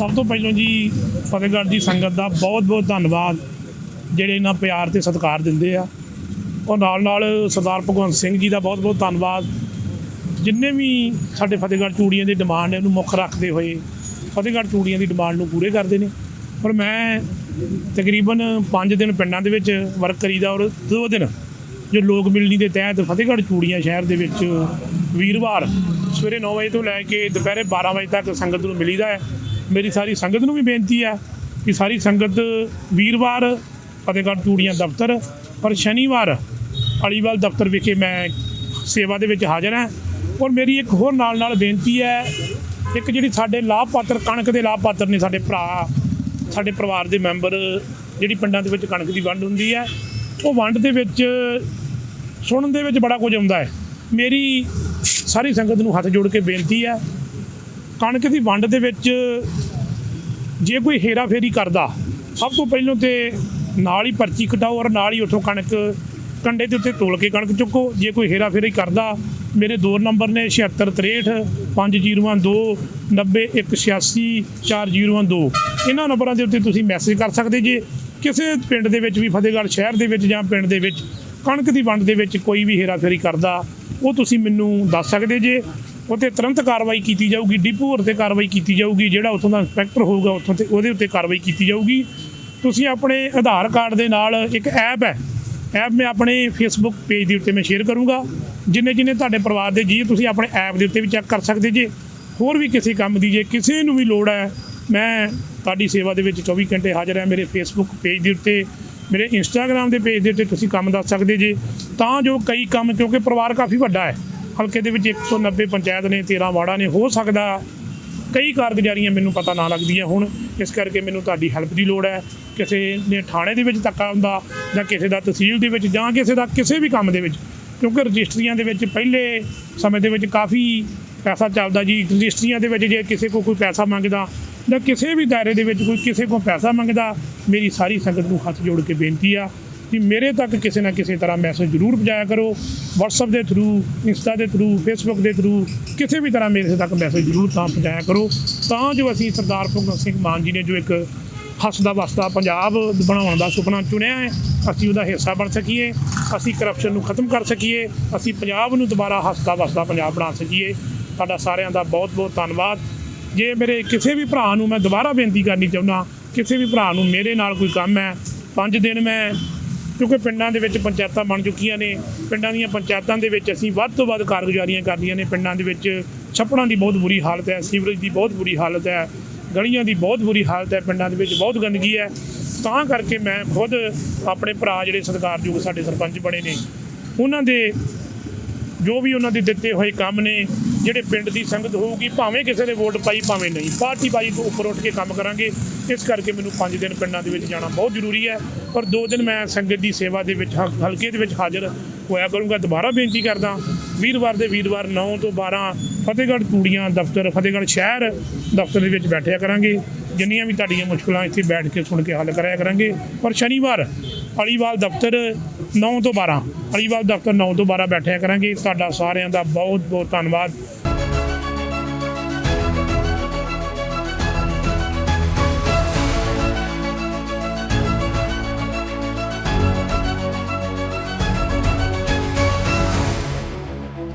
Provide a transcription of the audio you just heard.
ਸਭ ਤੋਂ ਪਹਿਲਾਂ ਜੀ ਫਤਿਹਗੜ੍ਹ ਦੀ ਸੰਗਤ ਦਾ ਬਹੁਤ ਬਹੁਤ ਧੰਨਵਾਦ ਜਿਹੜੇ ਇਹਨਾਂ ਪਿਆਰ ਤੇ ਸਤਿਕਾਰ ਦਿੰਦੇ ਆ। ਔਰ ਨਾਲ ਨਾਲ ਸਰਦਾਰ ਭਗਵੰਤ ਸਿੰਘ ਜੀ ਦਾ ਬਹੁਤ ਬਹੁਤ ਧੰਨਵਾਦ। ਜਿੰਨੇ ਵੀ ਸਾਡੇ ਫਤਿਹਗੜ੍ਹ ਚੂੜੀਆਂ ਦੀ ਡਿਮਾਂਡ ਨੇ ਉਹਨੂੰ ਮੁੱਖ ਰੱਖਦੇ ਹੋਏ ਫਤਿਹਗੜ੍ਹ ਚੂੜੀਆਂ ਦੀ ਡਿਮਾਂਡ ਨੂੰ ਪੂਰੇ ਕਰਦੇ ਨੇ। ਪਰ ਮੈਂ ਤਕਰੀਬਨ 5 ਦਿਨ ਪਿੰਡਾਂ ਦੇ ਵਿੱਚ ਵਰਕ ਕਰੀਦਾ ਔਰ 2 ਦਿਨ ਜੋ ਲੋਕ ਮਿਲਣੀ ਦੇ ਤਹਿਤ ਫਤਿਹਗੜ੍ਹ ਚੂੜੀਆਂ ਸ਼ਹਿਰ ਦੇ ਵਿੱਚ ਵੀਰਵਾਰ ਸਵੇਰੇ 9 ਵਜੇ ਤੋਂ ਲੈ ਕੇ ਦੁਪਹਿਰੇ 12 ਵਜੇ ਤੱਕ ਸੰਗਤ ਨੂੰ ਮਿਲੀਦਾ ਹੈ। ਮੇਰੀ ਸਾਰੀ ਸੰਗਤ ਨੂੰ ਵੀ ਬੇਨਤੀ ਹੈ ਕਿ ਸਾਰੀ ਸੰਗਤ ਵੀਰਵਾਰ, ਫਤਿਹਗੜ੍ਹ ਚੂੜੀਆਂ ਦਫ਼ਤਰ, ਪਰ ਸ਼ਨੀਵਾਰ ਅਲੀਵਾਲ ਦਫ਼ਤਰ ਵਿਖੇ ਮੈਂ ਸੇਵਾ ਦੇ ਵਿੱਚ ਹਾਜ਼ਰ ਹਾਂ। ਔਰ ਮੇਰੀ ਇੱਕ ਹੋਰ ਨਾਲ ਨਾਲ ਬੇਨਤੀ ਹੈ, ਇੱਕ ਜਿਹੜੀ ਸਾਡੇ ਲਾਭਪਾਤਰ, ਕਣਕ ਦੇ ਲਾਭਪਾਤਰ ਨੇ ਸਾਡੇ ਭਰਾ, ਸਾਡੇ ਪਰਿਵਾਰ ਦੇ ਮੈਂਬਰ, ਜਿਹੜੀ ਪਿੰਡਾਂ ਦੇ ਵਿੱਚ ਕਣਕ ਦੀ ਵੰਡ ਹੁੰਦੀ ਹੈ, ਉਹ ਵੰਡ ਦੇ ਵਿੱਚ ਸੁਣਨ ਦੇ ਵਿੱਚ ਬੜਾ ਕੁਝ ਆਉਂਦਾ ਹੈ। ਮੇਰੀ ਸਾਰੀ ਸੰਗਤ ਨੂੰ ਹੱਥ ਜੋੜ ਕੇ ਬੇਨਤੀ ਹੈ ਕਣਕ ਦੀ ਵੰਡ ਦੇ ਵਿੱਚ ਜੇ ਕੋਈ ਹੇਰਾ ਫੇਰੀ ਕਰਦਾ, ਸਭ ਤੋਂ ਪਹਿਲਾਂ ਤੇ ਨਾਲ ਹੀ ਪਰਚੀ ਕਟਾਓ ਔਰ ਨਾਲ ਹੀ ਉੱਥੋਂ ਕਣਕ ਕੰਡੇ ਦੇ ਉੱਤੇ ਤੋਲ ਕੇ ਕਣਕ ਚੁੱਕੋ। ਜੇ ਕੋਈ ਹੇਰਾ ਫੇਰੀ ਕਰਦਾ, ਮੇਰੇ ਦੋ ਨੰਬਰ ਨੇ 7663 5002 90186 4002 ਇਹਨਾਂ ਨੰਬਰਾਂ ਦੇ ਉੱਤੇ ਤੁਸੀਂ ਮੈਸੇਜ ਕਰ ਸਕਦੇ ਜੇ ਕਿਸੇ ਪਿੰਡ ਦੇ ਵਿੱਚ ਵੀ, ਫਤਿਹਗੜ੍ਹ ਸ਼ਹਿਰ ਦੇ ਵਿੱਚ ਜਾਂ ਪਿੰਡ ਦੇ ਵਿੱਚ ਕਣਕ ਦੀ ਵੰਡ ਦੇ ਵਿੱਚ ਕੋਈ ਵੀ ਹੇਰਾਫੇਰੀ ਕਰਦਾ, ਉਹ ਤੁਸੀਂ ਮੈਨੂੰ ਦੱਸ ਸਕਦੇ ਜੇ। ਉਹ 'ਤੇ ਤੁਰੰਤ ਕਾਰਵਾਈ ਕੀਤੀ ਜਾਊਗੀ, ਡਿਪੂ ਹੋਰ ਤੇ ਕਾਰਵਾਈ ਕੀਤੀ ਜਾਊਗੀ, ਜਿਹੜਾ ਉੱਥੋਂ ਦਾ ਇੰਸਪੈਕਟਰ ਹੋਊਗਾ ਉੱਥੋਂ ਤੇ ਉਹਦੇ ਉੱਤੇ ਕਾਰਵਾਈ ਕੀਤੀ ਜਾਊਗੀ। ਤੁਸੀਂ ਆਪਣੇ ਆਧਾਰ ਕਾਰਡ ਦੇ ਨਾਲ ਇੱਕ ਐਪ ਹੈ, ਐਪ ਮੈਂ ਆਪਣੇ ਫੇਸਬੁੱਕ ਪੇਜ ਦੇ ਉੱਤੇ ਮੈਂ ਸ਼ੇਅਰ ਕਰੂੰਗਾ। ਜਿੰਨੇ ਜਿੰਨੇ ਤੁਹਾਡੇ ਪਰਿਵਾਰ ਦੇ ਜੀ ਤੁਸੀਂ ਆਪਣੇ ਐਪ ਦੇ ਉੱਤੇ ਵੀ ਚੈੱਕ ਕਰ ਸਕਦੇ ਜੇ। ਹੋਰ ਵੀ ਕਿਸੇ ਕੰਮ ਦੀ ਜੇ ਕਿਸੇ ਨੂੰ ਵੀ ਲੋੜ ਹੈ, ਮੈਂ ਤੁਹਾਡੀ ਸੇਵਾ ਦੇ ਵਿੱਚ 24 ਘੰਟੇ ਹਾਜ਼ਰ ਹਾਂ ਮੇਰੇ ਫੇਸਬੁੱਕ ਪੇਜ ਦੇ ਉੱਤੇ, ਮੇਰੇ ਇੰਸਟਾਗ੍ਰam ਦੇ ਪੇਜ ਦੇ ਉੱਤੇ ਤੁਸੀਂ ਕੰਮ ਦੱਸ ਸਕਦੇ ਜੇ। ਤਾਂ ਜੋ ਕਈ ਕੰਮ, ਕਿਉਂਕਿ ਪਰਿਵਾਰ ਕਾਫੀ ਵੱਡਾ ਹੈ ਹਲਕੇ ਦੇ ਵਿੱਚ 190 ਪੰਚਾਇਤ ਨੇ 13 ਵਾਰਡਾਂ ਨੇ, ਹੋ ਸਕਦਾ ਕਈ ਕਾਰਗੁਜ਼ਾਰੀਆਂ ਮੈਨੂੰ ਪਤਾ ਨਾ ਲੱਗਦੀਆਂ ਹੁਣ। ਇਸ ਕਰਕੇ ਮੈਨੂੰ ਤੁਹਾਡੀ ਹੈਲਪ ਦੀ ਲੋੜ ਹੈ। ਕਿਸੇ ਨੇ ਥਾਣੇ ਦੇ ਵਿੱਚ ਧੱਕਾ ਹੁੰਦਾ ਜਾਂ ਕਿਸੇ ਦਾ ਤਹਿਸੀਲ ਦੇ ਵਿੱਚ ਜਾਂ ਕਿਸੇ ਦਾ ਕਿਸੇ ਵੀ ਕੰਮ ਦੇ ਵਿੱਚ, ਕਿਉਂਕਿ ਰਜਿਸਟਰੀਆਂ ਦੇ ਵਿੱਚ ਪਹਿਲੇ ਸਮੇਂ ਦੇ ਵਿੱਚ ਕਾਫੀ ਪੈਸਾ ਚੱਲਦਾ ਜੀ। ਰਜਿਸਟਰੀਆਂ ਦੇ ਵਿੱਚ ਜੇ ਕਿਸੇ ਕੋ ਕੋਈ ਪੈਸਾ ਮੰਗਦਾ ਜਾਂ ਕਿਸੇ ਵੀ ਦਾਇਰੇ ਦੇ ਵਿੱਚ ਕੋਈ ਕਿਸੇ ਕੋ ਪੈਸਾ ਮੰਗਦਾ, ਮੇਰੀ ਸਾਰੀ ਸੰਗਤ ਨੂੰ ਹੱਥ ਜੋੜ ਕੇ ਬੇਨਤੀ ਆ ਕਿ ਮੇਰੇ ਤੱਕ ਕਿਸੇ ਨਾ ਕਿਸੇ ਤਰ੍ਹਾਂ ਮੈਸੇਜ ਜ਼ਰੂਰ ਪਹੁੰਚਾਇਆ ਕਰੋ। WhatsApp ਦੇ ਥਰੂ ਇੰਸਟਾ ਦੇ ਥਰੂ Facebook ਦੇ ਥਰੂ ਕਿਸੇ ਵੀ ਤਰ੍ਹਾਂ ਮੇਰੇ ਤੱਕ ਮੈਸੇਜ ਜ਼ਰੂਰ ਤਾਂ ਪਹੁੰਚਾਇਆ ਕਰੋ। ਤਾਂ ਜੋ ਅਸੀਂ ਸਰਦਾਰ ਭਗਵੰਤ ਸਿੰਘ ਮਾਨ ਜੀ ਨੇ ਜੋ ਇੱਕ ਹੱਸਦਾ ਵਸਦਾ ਪੰਜਾਬ ਬਣਾਉਣ ਦਾ ਸੁਪਨਾ ਚੁਣਿਆ ਹੈ, ਅਸੀਂ ਉਹਦਾ ਹਿੱਸਾ ਬਣ ਸਕੀਏ, ਅਸੀਂ ਕਰਪਸ਼ਨ ਨੂੰ ਖਤਮ ਕਰ ਸਕੀਏ, ਅਸੀਂ ਪੰਜਾਬ ਨੂੰ ਦੁਬਾਰਾ ਹੱਸਦਾ ਵਸਦਾ ਪੰਜਾਬ ਬਣਾ ਸਕੀਏ। ਤੁਹਾਡਾ ਸਾਰਿਆਂ ਦਾ ਬਹੁਤ ਬਹੁਤ ਧੰਨਵਾਦ। ਜੇ ਮੇਰੇ ਕਿਸੇ ਵੀ ਭਰਾ ਨੂੰ ਮੈਂ ਦੁਬਾਰਾ ਬੇਨਤੀ ਕਰਨੀ ਚਾਹੁੰਦਾ, ਕਿਸੇ ਵੀ ਭਰਾ ਨੂੰ ਮੇਰੇ ਨਾਲ ਕੋਈ ਕੰਮ ਹੈ, ਪੰਜ ਦਿਨ ਮੈਂ ਕਿਉਂਕਿ ਪਿੰਡਾਂ ਦੇ ਵਿੱਚ ਪੰਚਾਇਤਾਂ ਬਣ ਚੁੱਕੀਆਂ ਨੇ, ਪਿੰਡਾਂ ਦੀਆਂ ਪੰਚਾਇਤਾਂ ਦੇ ਵਿੱਚ ਅਸੀਂ ਵੱਧ ਤੋਂ ਵੱਧ ਕਾਰਗੁਜ਼ਾਰੀਆਂ ਕਰਦੀਆਂ ਨੇ, ਪਿੰਡਾਂ ਦੇ ਵਿੱਚ ਛੱਪੜਾਂ ਦੀ ਬਹੁਤ ਬੁਰੀ ਹਾਲਤ ਹੈ, ਸੀਵਰੇਜ ਦੀ ਬਹੁਤ ਬੁਰੀ ਹਾਲਤ ਹੈ, ਗਲੀਆਂ ਦੀ ਬਹੁਤ ਬੁਰੀ ਹਾਲਤ ਹੈ, ਪਿੰਡਾਂ ਦੇ ਵਿੱਚ ਬਹੁਤ ਗੰਦਗੀ ਹੈ। ਤਾਂ ਕਰਕੇ ਮੈਂ ਖੁਦ ਆਪਣੇ ਭਰਾ ਜਿਹੜੇ ਸਤਿਕਾਰਯੋਗ ਸਾਡੇ ਸਰਪੰਚ ਬਣੇ ਨੇ, ਉਹਨਾਂ ਦੇ ਜੋ ਵੀ ਉਹਨਾਂ ਦੇ ਦਿੱਤੇ ਹੋਏ ਕੰਮ ਨੇ, ਜਿਹੜੇ ਪਿੰਡ ਦੀ ਸੰਗਤ ਹੋਊਗੀ, ਭਾਵੇਂ ਕਿਸੇ ਨੇ ਵੋਟ ਪਾਈ, ਭਾਵੇਂ ਨਹੀਂ। ਪਾਰਟੀ ਬਾਜੀ ਤੋਂ ਉੱਪਰ ਉੱਠ ਕੇ ਕੰਮ ਕਰਾਂਗੇ। ਇਸ ਕਰਕੇ ਮੈਨੂੰ 5 ਦਿਨ ਪਿੰਡਾਂ ਦੇ ਵਿੱਚ ਜਾਣਾ ਬਹੁਤ ਜ਼ਰੂਰੀ ਹੈ। ਪਰ 2 ਦਿਨ ਮੈਂ ਸੰਗਤ ਦੀ ਸੇਵਾ ਦੇ ਵਿੱਚ ਹ- ਹਲਕੇ ਦੇ ਵਿੱਚ ਹਾਜ਼ਰ ਹੋਇਆ ਕਰੂੰਗਾ। ਦੁਬਾਰਾ ਬੇਨਤੀ ਕਰਦਾ, ਵੀਰਵਾਰ ਦੇ ਵੀਰਵਾਰ 9 ਤੋਂ 12 ਫਤਿਹਗੜ੍ਹ ਚੂੜੀਆਂ ਦਫ਼ਤਰ, ਫਤਿਹਗੜ੍ਹ ਸ਼ਹਿਰ ਦਫ਼ਤਰ ਦੇ ਵਿੱਚ ਬੈਠਿਆ ਕਰਾਂਗੇ। ਜਿੰਨੀਆਂ ਵੀ ਤੁਹਾਡੀਆਂ ਮੁਸ਼ਕਲਾਂ ਇੱਥੇ ਬੈਠ ਕੇ ਸੁਣ ਕੇ ਹੱਲ ਕਰਾਇਆ ਕਰਾਂਗੇ। ਪਰ ਸ਼ਨੀਵਾਰ ਅਲੀਵਾਲ ਦਫ਼ਤਰ 9 ਤੋਂ 12 ਅਲੀਵਾਲ ਦਫ਼ਤਰ 9 ਤੋਂ 12 ਬੈਠਿਆ ਕਰਾਂਗੇ। ਤੁਹਾਡਾ ਸਾਰਿਆਂ ਦਾ ਬਹੁਤ ਬਹੁਤ ਧੰਨਵਾਦ।